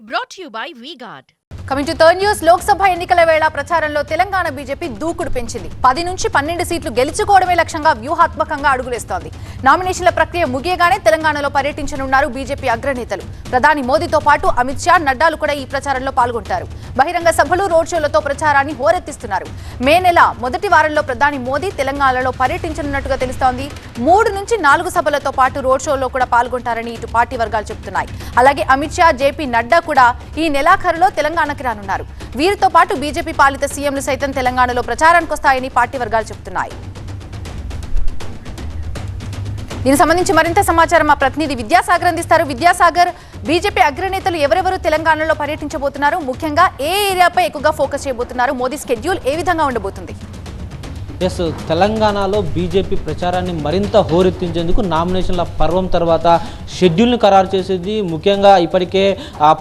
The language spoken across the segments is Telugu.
Brought you by VGuard coming to third news Lok Sabha ఎన్నికల వేళ ప్రచారంలో తెలంగాణ బీజేపీ దూకుడు పెంచింది. పది నుంచి పన్నెండు సీట్లు గెలుచుకోవడమే లక్ష్యంగా వ్యూహాత్మకంగా అడుగులేస్తోంది. నామినేషన్ల ప్రక్రియ ముగియగానే తెలంగాణలో పర్యటించనున్నారు బీజేపీ అగ్రనేతలు. ప్రధాని మోదీతో పాటు అమిత్ షా నడ్డాలు కూడా ఈ ప్రచారంలో పాల్గొంటారు. బహిరంగ సభలు రోడ్ షోలతో ప్రచారాన్ని హోరెత్తిస్తున్నారు. మే నెల మొదటి వారంలో ప్రధాని మోదీ తెలంగాణలో పర్యటించనున్నట్టుగా తెలుస్తోంది. మూడు నుంచి నాలుగు సభలతో పాటు రోడ్ షోలో కూడా పాల్గొంటారని ఇటు పార్టీ వర్గాలు చెబుతున్నాయి. అలాగే అమిత్ షా జేపీ నడ్డా కూడా ఈ నెలాఖరులో తెలంగాణకి రానున్నారు. వీరితో పాటు బీజేపీ పాలిత సీఎంలు సైతం తెలంగాణలో ప్రచారానికి వస్తాయని పార్టీ వర్గాలు చెబుతున్నాయి. దీనికి సంబంధించి మరింత సమాచారం మా ప్రతినిధి విద్యాసాగర్ అందిస్తారు. విద్యాసాగర్ బీజేపీ అగ్రనేతలు ఎవరెవరు తెలంగాణలో పర్యటించబోతున్నారు? ముఖ్యంగా ఏ ఏరియాపై ఎక్కువగా ఫోకస్ చేయబోతున్నారు? మోదీ స్కెడ్యూల్ ఏ విధంగా ఉండబోతుంది? ఎస్ తెలంగాణలో బీజేపీ ప్రచారాన్ని మరింత హోరెత్తించేందుకు నామినేషన్ల పర్వం తర్వాత షెడ్యూల్ని ఖరారు చేసేది. ముఖ్యంగా ఇప్పటికే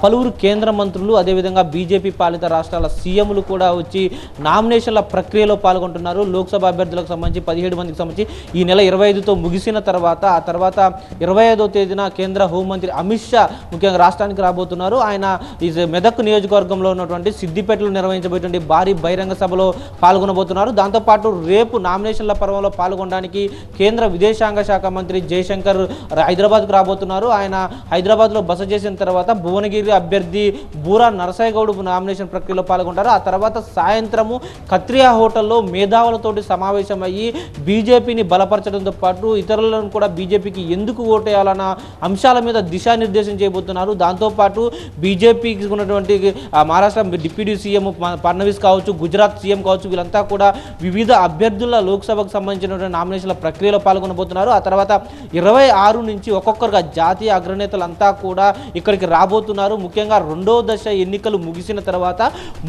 పలువురు కేంద్ర మంత్రులు అదేవిధంగా బీజేపీ పాలిత రాష్ట్రాల సీఎంలు కూడా వచ్చి నామినేషన్ల ప్రక్రియలో పాల్గొంటున్నారు. లోక్సభ అభ్యర్థులకు సంబంధించి పదిహేడు మందికి సంబంధించి ఈ నెల ఇరవై ఐదుతో ముగిసిన తర్వాత ఆ తర్వాత ఇరవై ఐదో తేదీన కేంద్ర హోంమంత్రి అమిత్ షా ముఖ్యంగా రాష్ట్రానికి రాబోతున్నారు. ఆయన ఈ మెదక్ నియోజకవర్గంలో ఉన్నటువంటి సిద్దిపేటలో నిర్వహించబోయేటువంటి భారీ బహిరంగ సభలో పాల్గొనబోతున్నారు. దాంతోపాటు రేపు నామినేషన్ల పర్వంలో పాల్గొనడానికి కేంద్ర విదేశాంగ శాఖ మంత్రి జయశంకర్ హైదరాబాద్కు రాబోతున్నారు. ఆయన హైదరాబాద్లో బస చేసిన తర్వాత భువనగిరి అభ్యర్థి బూరా నరసయ్యగౌడ్ నామినేషన్ ప్రక్రియలో పాల్గొంటారు. ఆ తర్వాత సాయంత్రము కత్రియా హోటల్లో మేధావులతోటి సమావేశమయ్యి బీజేపీని బలపరచడంతో పాటు ఇతరులను కూడా బీజేపీకి ఎందుకు ఓటేయాలన్న అంశాల మీద దిశానిర్దేశం చేయబోతున్నారు. దాంతోపాటు బీజేపీకి ఉన్నటువంటి మహారాష్ట్ర డిప్యూటీ సీఎం ఫడ్నవీస్ కావచ్చు గుజరాత్ సీఎం కావచ్చు వీళ్ళంతా కూడా వివిధ అభ్యర్థుల లోక్సభకు సంబంధించినటువంటి నామినేషన్ల ప్రక్రియలో పాల్గొనబోతున్నారు. ఆ తర్వాత ఇరవై ఆరు నుంచి ఒక్కొక్కరుగా జాతీయ అగ్రనేతలంతా కూడా ఇక్కడికి రాబోతున్నారు. ముఖ్యంగా రెండో దశ ఎన్నికలు ముగిసిన తర్వాత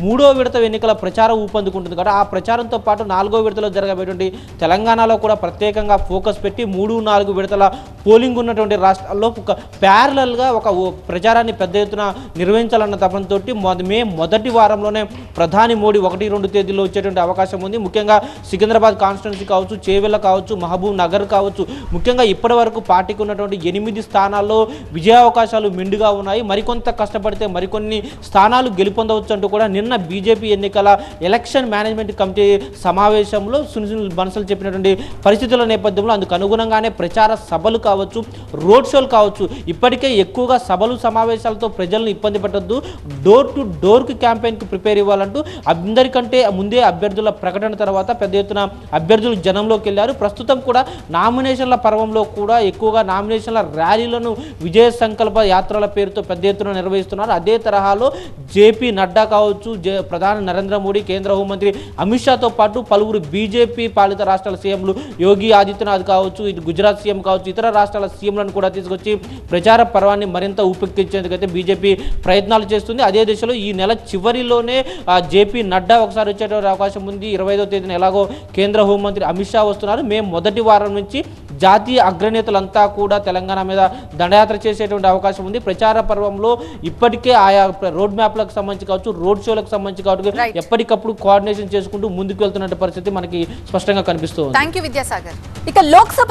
మూడో విడత ఎన్నికల ప్రచారం ఊపందుకుంటుంది. కాబట్టి ఆ ప్రచారంతో పాటు నాలుగో విడతలో జరగబోయేటువంటి తెలంగాణలో కూడా ప్రత్యేకంగా ఫోకస్ పెట్టి మూడు నాలుగు విడతల పోలింగ్ ఉన్నటువంటి రాష్ట్రాల్లో ఒక ప్యారలల్గా ఒక ప్రచారాన్ని పెద్ద ఎత్తున నిర్వహించాలన్న తపనతో మే మొదటి వారంలోనే ప్రధాని మోడీ ఒకటి రెండు తేదీల్లో వచ్చేటువంటి అవకాశం ఉంది. ముఖ్యంగా సికింద్రాబాద్ కాన్స్టిట్యున్సీ కావచ్చు చేవెళ్ళ కావచ్చు మహబూబ్ నగర్ కావచ్చు. ముఖ్యంగా ఇప్పటి వరకు పార్టీకి ఉన్నటువంటి ఎనిమిది స్థానాల్లో విజయావకాశాలు మెండుగా ఉన్నాయి. మరికొంత కష్టపడితే మరికొన్ని స్థానాలు గెలుపొందవచ్చు అంటూ కూడా నిన్న బీజేపీ ఎన్నికల ఎలక్షన్ మేనేజ్మెంట్ కమిటీ సమావేశంలో సునిల్ బన్సల్ చెప్పినటువంటి పరిస్థితుల నేపథ్యంలో అందుకు అనుగుణంగానే ప్రచార సభలు కావచ్చు రోడ్ షోలు కావచ్చు ఇప్పటికే ఎక్కువగా సభలు సమావేశాలతో ప్రజలను ఇబ్బంది పెట్టద్దు. డోర్ టు డోర్కి క్యాంపెయిన్కి ప్రిపేర్ ఇవ్వాలంటూ అందరికంటే ముందే అభ్యర్థుల ప్రకటన తర్వాత పెద్ద ఎత్తున అభ్యర్థులు జనంలోకి వెళ్ళారు. ప్రస్తుతం కూడా నామినేషన్ల పర్వంలో కూడా ఎక్కువగా నామినేషన్ల ర్యాలీలను విజయ సంకల్ప యాత్రల పేరుతో పెద్ద ఎత్తున నిర్వహిస్తున్నారు. అదే తరహాలో జేపీ నడ్డా కావచ్చు ప్రధాని నరేంద్ర మోడీ కేంద్ర హోంమంత్రి అమిత్ షాతో పాటు పలువురు బీజేపీ పాలిత రాష్ట్రాల సీఎంలు యోగి ఆదిత్యనాథ్ కావచ్చు ఇటు గుజరాత్ సీఎం కావచ్చు ఇతర రాష్ట్రాల సీఎంలను కూడా తీసుకొచ్చి ప్రచార పర్వాన్ని మరింత ఊపెక్కించేందుకైతే బీజేపీ ప్రయత్నాలు చేస్తుంది. అదే దిశలో ఈ నెల చివరిలోనే ఆ, జేపీ నడ్డా ఒకసారి వచ్చేటువంటి అవకాశం ఉంది. ఇరవై ఐదో తేదీన ఎలాగో కేంద్ర హోంమంత్రి అమిత్ షా వస్తున్నారు మే మొదటి వారం నుంచి జాతీయ అగ్రనేతలంతా కూడా తెలంగాణ మీద దండయాత్ర చేసేటువంటి అవకాశం ఉంది ప్రచార పర్వంలో ఇప్పటికే ఆయా రోడ్ మ్యాప్లకు సంబంధించి కావచ్చు రోడ్ షోలకు సంబంధించి కావచ్చు. ఎప్పటికప్పుడు కోఆర్డినేషన్ చేసుకుంటూ ముందుకు వెళ్తున్న పరిస్థితి మనకి స్పష్టంగా కనిపిస్తుంది థ్యాంక్ యూ విద్యాసాగర్ ఇక లోక్సభ.